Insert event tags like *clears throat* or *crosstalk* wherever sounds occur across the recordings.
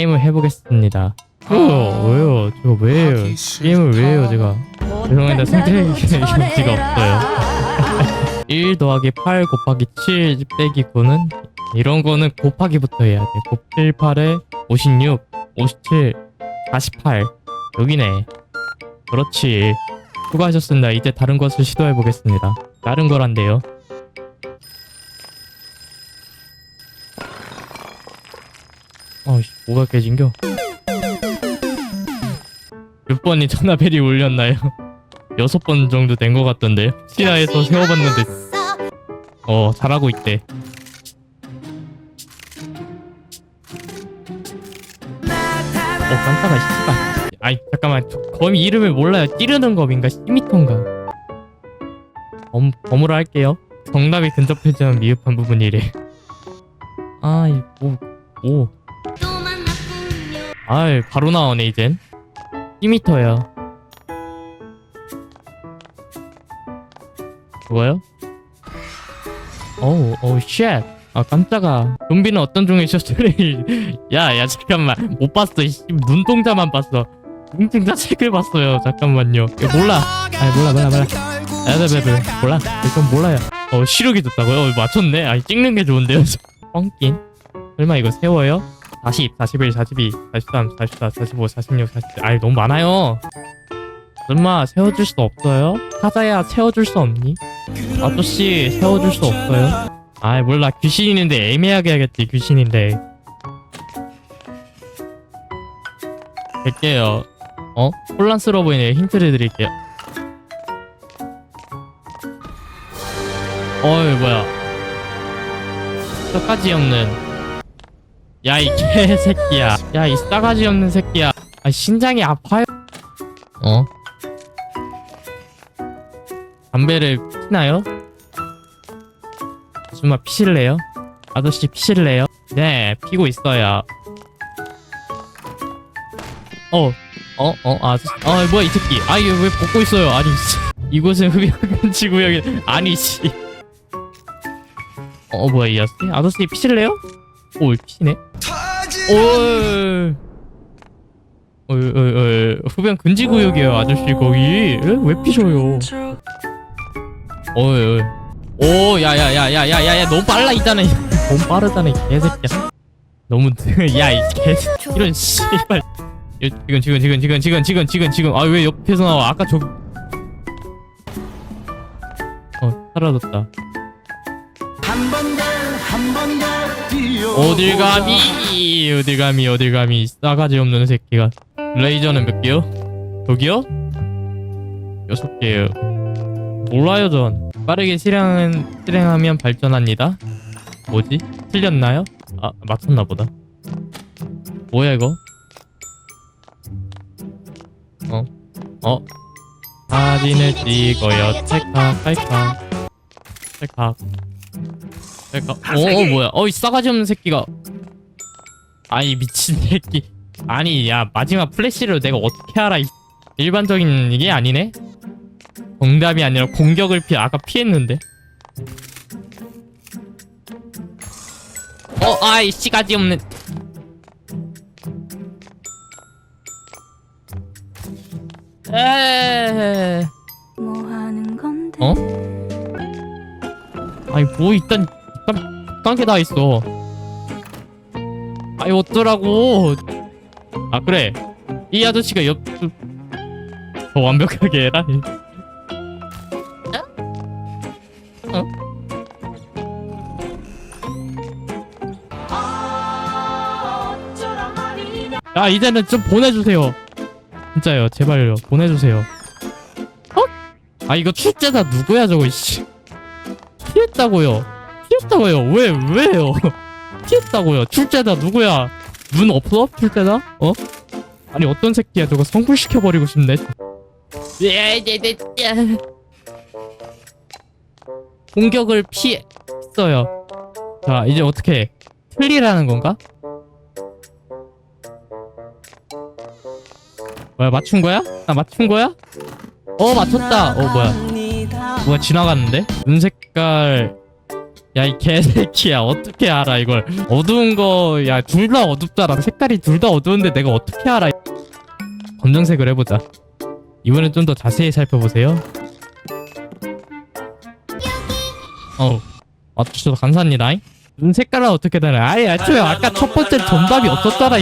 게임을 해보겠습니다. 어, 왜요? 저거 왜요? 게임을 왜 해요, 제가? 죄송합니다. 생태계 용지가 없어요. *laughs* 1 더하기 8 곱하기 7 빼기 9는 이런 거는 곱하기부터 해야 돼. 곱 7, 8에 56, 57, 48 여기네. 그렇지. 수고하셨습니다. 이제 다른 것을 시도해 보겠습니다. 다른 거란데요. 어이씨, 뭐가 깨진겨? 몇 번이 전화벨이 울렸나요? *laughs* 여섯 번 정도 된 것 같던데. 시야에서 세워봤는데, 어, 잘하고 있대. 어, 깜짝아, 씨발. 아이, 잠깐만. 저 거미 이름을 몰라요. 찌르는 검인가? 시미톤가? 범, 범으로 할게요. 정답이 근접해지면 미흡한 부분이래. 아이, 뭐, 오. 아이, 바로 나오네, 이젠. 2미터야. 그거요? 어우, 어우, 쉣. 아, 깜짝아. 좀비는 어떤 종의 셔틀을. *laughs* 야, 야, 잠깐만. 못 봤어. 이 씨, 눈동자만 봤어. 눈동자 책을 봤어요. 잠깐만요. 이거 몰라. 아니, 몰라, 몰라, 몰라. 에베베베. 몰라. 이건 몰라요. 어, 시력이 좋다고요? 어, 맞췄네. 아니, 찍는 게 좋은데요. *laughs* 뻥낀. 설마 이거 세워요? 40, 41, 42, 43, 44, 45, 46, 47. 아이, 너무 많아요. 설마 세워줄 수 없어요? 타자야 세워줄 수 없니? 아저씨 세워줄 수 없어요? 아이 몰라 귀신인데 애매하게 하겠지 귀신인데 될게요 어? 혼란스러워 보이네 힌트를 드릴게요 어이 뭐야 싸가지 없는 야 이 개새끼야 야 이 싸가지 없는 새끼야 아 심장이 아파요 어? 담배를 피나요? 아줌마 피실래요? 아저씨 피실래요? 네, 피고 있어요. 어, 어, 어, 아저씨, 아, 뭐야 이 새끼? 아, 이거 왜 벗고 있어요? 아니, 씨. 이곳은 흡연금지 구역이 아니, 씨. 어, 뭐야 이 아저씨? 아저씨 피실래요? 오, 피시네. 오. 어, 어, 어, 흡연 금지 구역이에요, 아저씨 거기. 에? 왜 피셔요? 어이, 어이. 오, 야, 야, 야, 야, 야, 야, 야, 너무 빨라 있잖아. 너무 이 개새끼야. 너무, *laughs* 야, 이 개새끼. 이런 씨발. 야, 지금, 지금, 지금, 지금, 지금, 지금, 지금, 지금. 아, 왜 옆에서 나와? 아까 저. 어, 사라졌다. 어딜 감히, 어딜 감히, 어딜 감히, 싸가지 없는 새끼가. 레이저는 몇 개요? 여기요? 여섯 개요. 몰라요, 전. 빠르게 실행은 실행하면 발전합니다. 뭐지? 틀렸나요? 아 맞췄나 보다. 뭐야 이거? 어? 어? 사진을 찍어요. 찰칵 찰칵 찰칵 찰칵. 어, 어 뭐야? 어이 싸가지 없는 새끼가. 아니 미친 새끼. 아니 야 마지막 플래시를 내가 어떻게 알아? 이 일반적인 이게 아니네? 정답이 아니라 공격을 피해 아까 피했는데 어 아이 씨가지 없는 에 뭐 하는 건데? 어? 아니 뭐 일단 일단 딴게 다 있어. 아니 어쩌라고. 아 그래. 이 아저씨가 옆 더 완벽하게 해라. 야 이제는 좀 보내주세요. 진짜요. 제발요. 보내주세요. 어? 아 이거 출제자 누구야 저거 씨. 피했다고요 피했다고요. 왜 왜요? *laughs* 피했다고요. 출제자 누구야? 눈 없어? 출제자 어? 아니 어떤 새끼야? 저거 성불시켜버리고 싶네. 공격을 피했어요. 자 이제 어떻게 해? 틀리라는 건가? 뭐야 맞춘 거야? 나 맞춘 거야? 어 맞췄다. 어 뭐야. 뭐야 지나갔는데? 눈 색깔 야 이 개새끼야. 어떻게 알아 이걸. 어두운 거 야 둘 다 어둡잖아 색깔이 둘 다 어두운데 내가 어떻게 알아? 검정색을 해보자. 이번엔 좀 더 자세히 살펴보세요. 어우. 맞추셔서 감사합니다. 눈 색깔은 어떻게 다르 아예 애초에 아까 첫 번째 정답이 없었잖아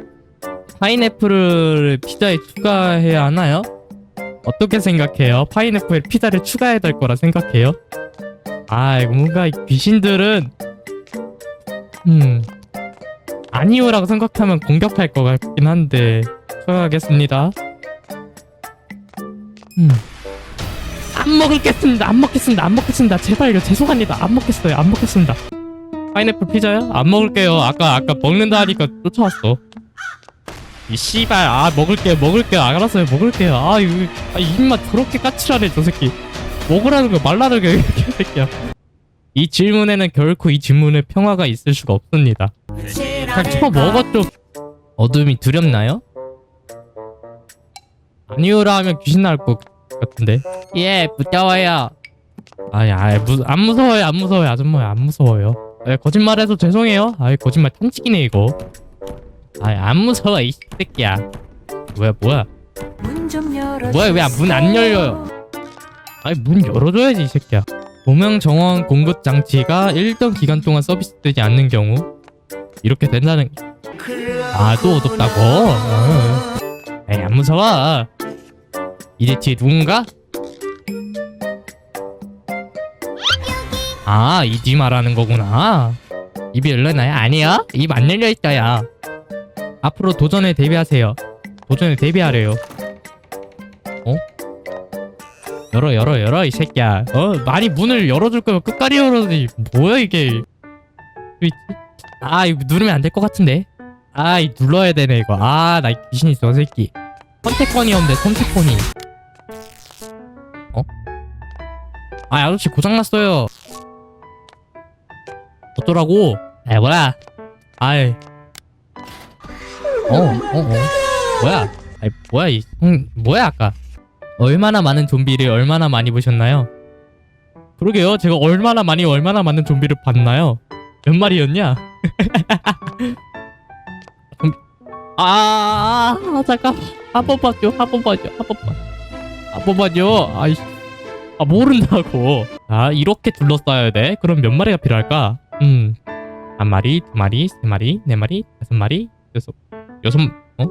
파인애플을 피자에 추가해야 하나요? 어떻게 생각해요? 파인애플에 피자를 추가해야 될 거라 생각해요? 아 뭔가 이 귀신들은 음 아니오라고 생각하면 공격할 것 같긴 한데 추가하겠습니다. 음 안 먹겠습니다 안 먹겠습니다 안 먹겠습니다. 제발요 죄송합니다. 안 먹겠어요 안 먹겠습니다. 파인애플 피자요? 안 먹을게요. 아까 아까 먹는다 하니까 쫓아왔어. 이 씨발 아 먹을게요 먹을게요. 알았어요 먹을게요. 아 이거 아, 입맛 그렇게 까칠하네 저 새끼 먹으라는 거 말라는 거 개새끼야. 이 질문에는 결코 이 질문에 평화가 있을 수가 없습니다. 그냥 쳐 먹었죠. 어둠이 두렵나요? 아니요라 하면 귀신 나올 것 같은데. 예 무서워요. 아니 아이 무, 안 무서워요 안 무서워요. 아줌마 안 무서워요. 예, 거짓말해서 죄송해요. 아이 거짓말 탄식이네 이거. 아이 안 무서워 이 새끼야. 뭐야 뭐야? 뭐야, 왜 문 안 열려요? 아니 문 열어줘야지 이 새끼야. 조명 정원 공급 장치가 일정 기간 동안 서비스되지 않는 경우 이렇게 된다는 아또 어둡다고? 어. 에이 안 무서워. 이제 뒤에 누군가? 아 이지 말하는 거구나. 입이 열려나요? 아니야 입 안 열려 있다야 앞으로 도전에 대비하세요. 도전에 대비하래요. 어? 열어 열어 열어 이 새끼야. 어 많이 문을 열어줄 거면 끝까지 열어야지 뭐야 이게. 아 이거 누르면 안 될 것 같은데. 아 이 눌러야 되네 이거. 아 나 귀신 있어 새끼. 선택권이 없네 선택권이. 어? 아 아저씨 고장났어요. 어쩌라고? 에 뭐야? 아이. 어어어. 어, 어. 뭐야? 아이 뭐야 이 음, 뭐야 아까 얼마나 많은 좀비를 얼마나 많이 보셨나요? 그러게요. 제가 얼마나 많이 얼마나 많은 좀비를 봤나요? 몇 마리였냐? 좀- *laughs* 아, 아, 잠깐. 한 번만요. 한 번만요. 한 번만. 한 번만요. 아이, 아 모른다고. 아 이렇게 둘러싸야 돼. 그럼 몇 마리가 필요할까? 음, 한 마리, 두 마리, 세 마리, 네 마리, 다섯 마리, 여섯, 여섯, 어?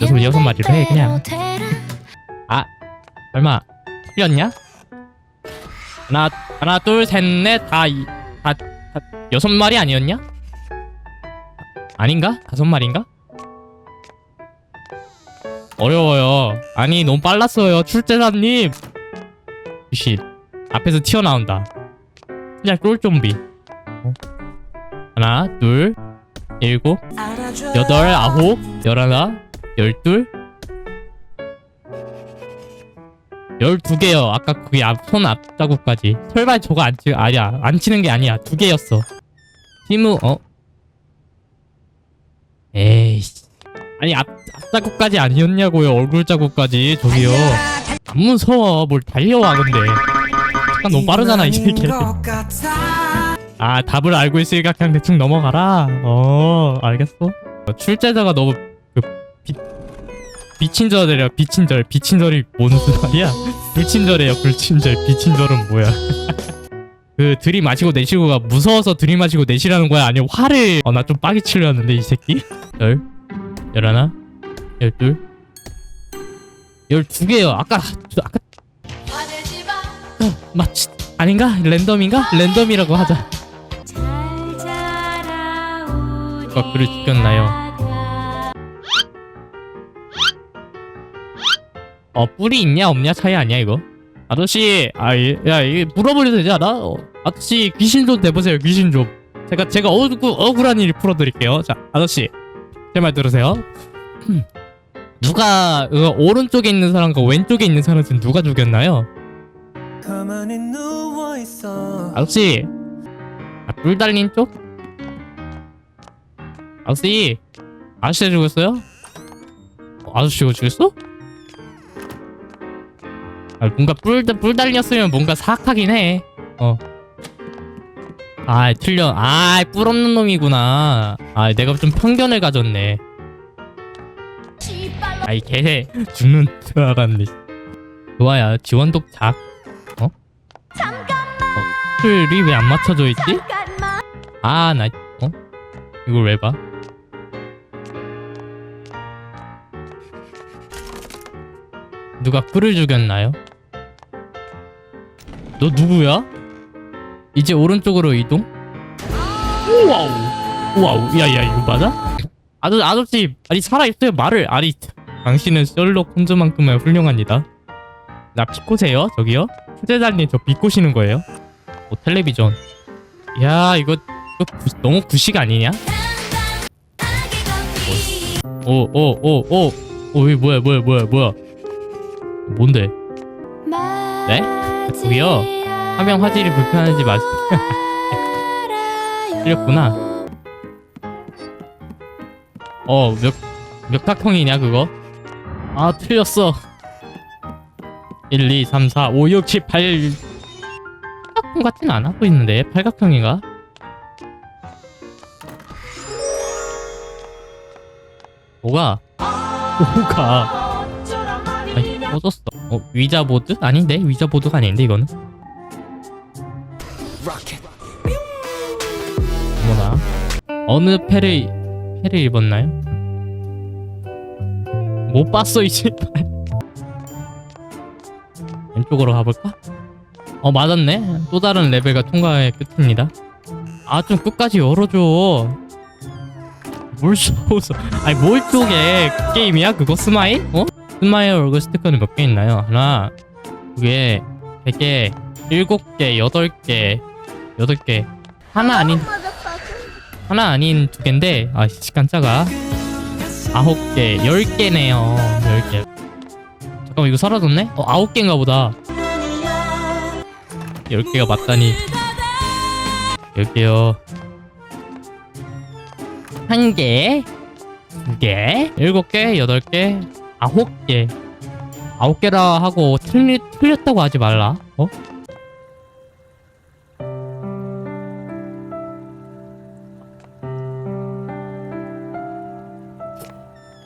여섯 여섯 마리로 해 그냥. 얼마 틀렸냐? 하나 하나 둘셋넷다다 다, 다, 여섯 마리 아니었냐? 아닌가? 다섯 마리인가? 어려워요. 아니 너무 빨랐어요. 출제자님. 씨 앞에서 튀어나온다. 그냥 쫄 좀비. 어? 하나 둘 일곱 여덟 아홉 열하나 열둘 열두 개요. 아까 그게 앞, 손 앞자국까지. 설마 저거 안 치, 아니야. 안 치는 게 아니야. 두 개였어. 티무, 어? 에이씨. 아니, 앞, 앞자국까지 아니었냐고요. 얼굴 자국까지. 저기요. 안 무서워. 뭘 달려와, 근데. 잠깐 너무 빠르잖아, 이 새끼. 아, 답을 알고 있으니까 그냥 대충 넘어가라. 어, 알겠어. 어, 출제자가 너무 그, 비, 비친절이래요. 비친절. 비친절이 뭔 소리야? 불친절이에요. 불친절. 비친절은 뭐야? *laughs* 그 들이마시고 내쉬고가 무서워서 들이마시고 내쉬라는 거야? 아니면 화를 어 나좀 빡이 치려는데 이 새끼? 열 열하나 열둘 열두 개요. 아까 저 아까 어, 맞지 아닌가? 랜덤인가? 랜덤이라고 하자. 누가 글을 죽였나요? 어 뿔이 있냐 없냐 차이 아니야 이거? 아저씨 아야 이게 물어버려도 되지 않아? 어, 아저씨 귀신 좀 대보세요 귀신 좀 제가 제가 억울, 억울한 일 풀어드릴게요 자 아저씨 제 말 들으세요 *clears throat* 누가 그 오른쪽에 있는 사람과 왼쪽에 있는 사람 중 누가 죽였나요? 아저씨 아, 뿔 달린 쪽? 아저씨 아저씨가 죽였어요? 어, 아저씨가 죽였어? 아, 뭔가 뿔, 뿔 달렸으면 뭔가 사악하긴 해. 어. 아 틀려 아 뿔 없는 놈이구나 아 내가 좀 편견을 가졌네 아이 개 죽는 줄 알았네 좋아요 지원 독 작 어? 어? 틀이 왜 안 맞춰져 있지? 아 나 어? 이걸 왜 봐? 누가 뿔을 죽였나요? 너 누구야? 이제 오른쪽으로 이동? 우와우 우와우 야야 이거 맞아? 아저 아저씨 아니 살아있어요 말을 아니 당신은 셜록 홈즈만큼은 훌륭합니다 나 비꼬세요 저기요? 후재자님 저 비꼬시는 거예요? 오 텔레비전 야 이거, 이거 구- 너무 구식 아니냐? 오 오 오 오오 오, 이거 뭐야 뭐야 뭐야 뭐야 뭔데? 네? 저기요 화면 화질이 불편한지 맞 *laughs* 틀렸구나 어 몇, 몇 각형이냐 그거? 아 틀렸어 1, 2, 3, 4, 5, 6, 7, 8 팔각형 같진 않아 보이는데 팔각형인가? 뭐가? *laughs* 뭐가? 꺼졌어. 어 위자보드? 아닌데? 위자보드가 아닌데 이거는? 어머나. 어느 패를 패를 입었나요? 못 봤어 이제. *laughs* 왼쪽으로 가볼까? 어 맞았네. 또 다른 레벨과 통과의 끝입니다. 아 좀 끝까지 열어줘. 뭘 쏘서. 아니 뭘 쪼개 그 게임이야 그거? 스마일? 어? 스마일 얼굴 스티커는 몇 개 있나요? 하나 두 개 세 개 일곱 개 여덟 개 여덟 개 하나 아닌 하나 아닌 두 개인데 아 시간 짜가 아홉 개, 열 개네요. 열 개. 잠깐만 이거 사라졌네? 어 아홉 개인가 보다. 열 개가 맞다니. 열 개요. 한 개, 두 개, 일곱 개, 여덟 개, 아홉 개. 아홉 개라 하고 틀리, 틀렸다고 하지 말라. 어?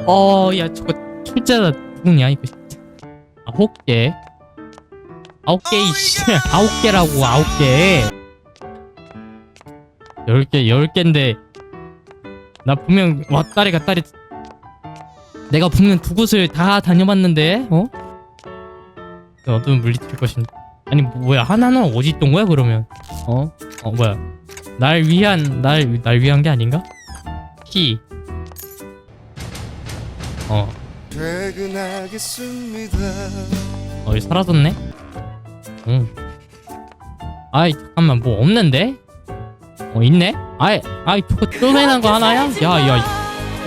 어, 야, 저거 출제자 누구냐 이거. 진짜. 아홉 개. 아홉 개 이씨. *laughs* 아홉 개라고 아홉 개. 열 개, 열 개인데 나 분명 왔다리 갔다리 내가 분명 두 곳을 다 다녀봤는데 어? 어떤 물리칠 것인 아니 뭐야 하나는 어디 있던 거야 그러면 어? 어 뭐야 날 위한 날 날 위한 게 아닌가? 키 어, 퇴근하겠습니다. 어, 사라졌네? 응. 아이, 잠깐만, 뭐 없는데? 어, 있네? 아이, 아이, 저거 쪼매난 거 하나야? 야, 야, 이,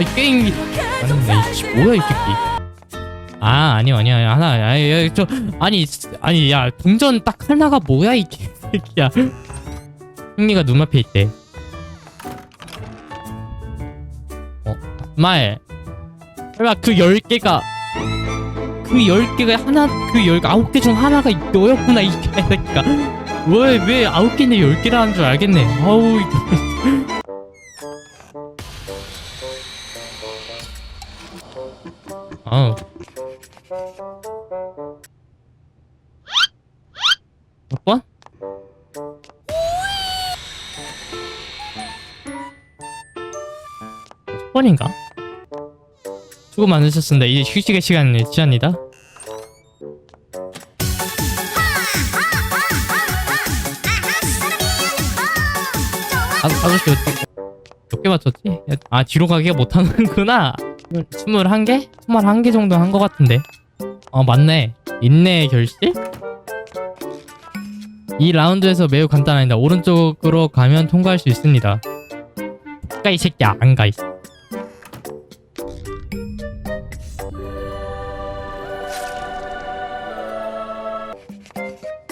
이 게임이. 아니, 이 씨, 뭐야, 이 새끼. 아, 아니요, 아니요, 아니요, 하나, 아니, 야, 저, 아니, 아니, 야, 동전 딱 하나가 뭐야, 이 새끼야. 흥미가 눈앞에 있대. 어, 말. 설마 그 열개가그 열개가 하나 그열 아홉 개중 하나가 너였구나 이 개새끼가 왜왜 아홉 개인데 열 개라는 줄 알겠네 아우 아우 몇 번? 첫 번인가? 수고 많으셨습니다. 이제 휴식의 시간을 취합니다. 아, 아저씨 어떻게 몇개 맞췄지? 아 뒤로 가기가 못하는구나. 스물한 개? 스물한 개 정도 한 것 같은데. 어 맞네. 인내의 결실? 이 라운드에서 매우 간단합니다. 오른쪽으로 가면 통과할 수 있습니다. 가 이 새끼야 안 가. 이.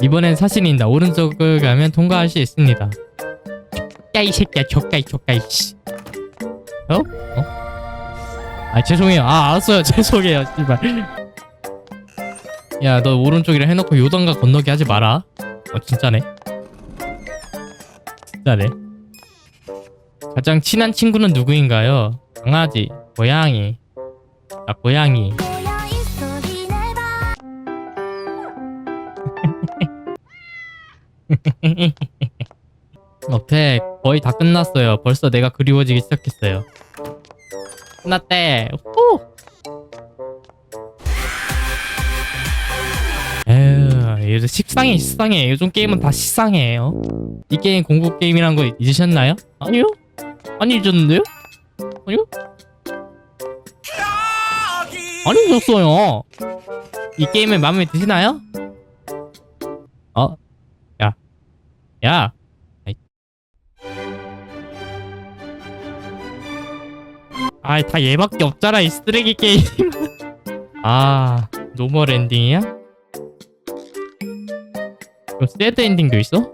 이번엔 사신입니다. 오른쪽을 가면 통과할 수 있습니다. 야 이 새끼야 족가이 족가이 씨. 어? 어? 아 죄송해요. 아 알았어요. *laughs* 죄송해요. 씨발. 야 너 오른쪽이라 해놓고 요단가 건너기 하지 마라. 어 진짜네. 진짜네. 가장 친한 친구는 누구인가요? 강아지, 고양이. 아, 고양이. *laughs* 오케이, 거의 다 끝났어요. 벌써 내가 그리워지기 시작했어요. 후! 에휴, 요즘 식상해, 식상해. 요즘 게임은 다 식상해요. 이 게임 공부 게임이란 거 잊으셨나요? 아니요? 안 잊었는데요? 아니요? 안 잊었어요. 이 게임에 마음에 드시나요? 어? 야. 야. 아이, 다 얘밖에 없잖아, 이 쓰레기 게임. *laughs* 아, 노멀 엔딩이야? 그럼 새드 엔딩도 있어?